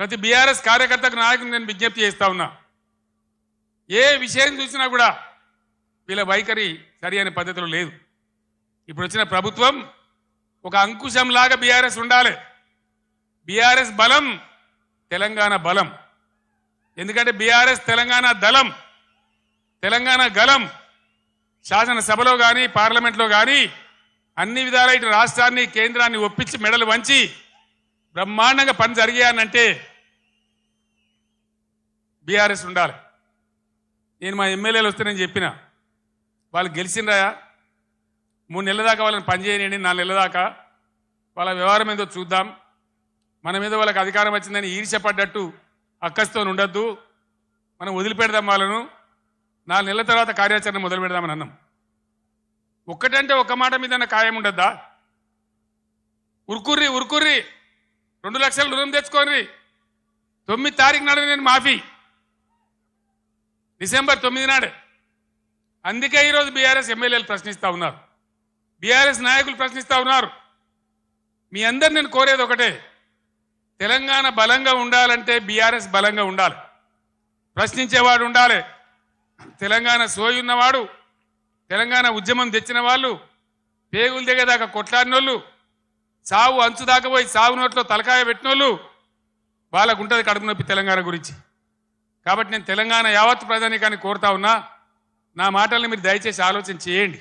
ప్రతి బీఆర్ఎస్ కార్యకర్తకు నాయకుని నేను విజ్ఞప్తి చేస్తా ఉన్నా. ఏ విషయం చూసినా కూడా వీళ్ళ వైఖరి సరి అనే పద్ధతిలో లేదు. ఇప్పుడు వచ్చిన ప్రభుత్వం ఒక అంకుశంలాగా బీఆర్ఎస్ ఉండాలి. బీఆర్ఎస్ బలం తెలంగాణ బలం. ఎందుకంటే బీఆర్ఎస్ తెలంగాణ దళం తెలంగాణ గలం శాసనసభలో కానీ పార్లమెంట్లో కానీ అన్ని విధాల ఇటు రాష్ట్రాన్ని కేంద్రాన్ని ఒప్పించి మెడలు వంచి బ్రహ్మాండంగా పని జరిగాయనంటే బీఆర్ఎస్ ఉండాలి. నేను మా ఎమ్మెల్యేలు వస్తే నేను చెప్పిన వాళ్ళు గెలిచిండ్రా మూడు నెలల దాకా వాళ్ళని పనిచేయనండి నాలుగు నెలల దాకా. వాళ్ళ వ్యవహారం ఏదో చూద్దాం. మన మీద వాళ్ళకి అధికారం వచ్చిందని ఈర్ష్యపడ్డట్టు అక్కస్తో ఉండొద్దు. మనం వదిలిపెడదాం వాళ్ళను. నాలుగు నెలల తర్వాత కార్యాచరణ మొదలు పెడదామని అన్నాం. ఒక్కటంటే ఒక్క మాట మీద ఖాయం ఉండద్దా? ఉరుకుర్రి ఉరుకుర్రి. రెండు లక్షలు రుణం తెచ్చుకోర్రి తొమ్మిది తారీఖు నాడు నేను మాఫీ. డిసెంబర్ తొమ్మిది నాడే. అందుకే ఈరోజు బీఆర్ఎస్ ఎమ్మెల్యేలు ప్రశ్నిస్తూ ఉన్నారు. బీఆర్ఎస్ నాయకులు ప్రశ్నిస్తూ ఉన్నారు. మీ అందరు నేను కోరేది ఒకటే. తెలంగాణ బలంగా ఉండాలంటే బీఆర్ఎస్ బలంగా ఉండాలి. ప్రశ్నించేవాడు ఉండాలి. తెలంగాణ సోయి ఉన్నవాడు తెలంగాణ ఉద్యమం తెచ్చిన వాళ్ళు పేగులు దిగేదాకా కొట్లాడినోళ్ళు సావు అంచు దాకా పోయి సాగు నోట్లో తలకాయ పెట్టినోళ్ళు వాళ్ళకు ఉంటుంది కడుపు నొప్పి తెలంగాణ గురించి. కాబట్టి నేను తెలంగాణ యావత్ ప్రధానికాన్ని కోరుతా ఉన్నా నా మాటల్ని మీరు దయచేసి ఆలోచన చేయండి.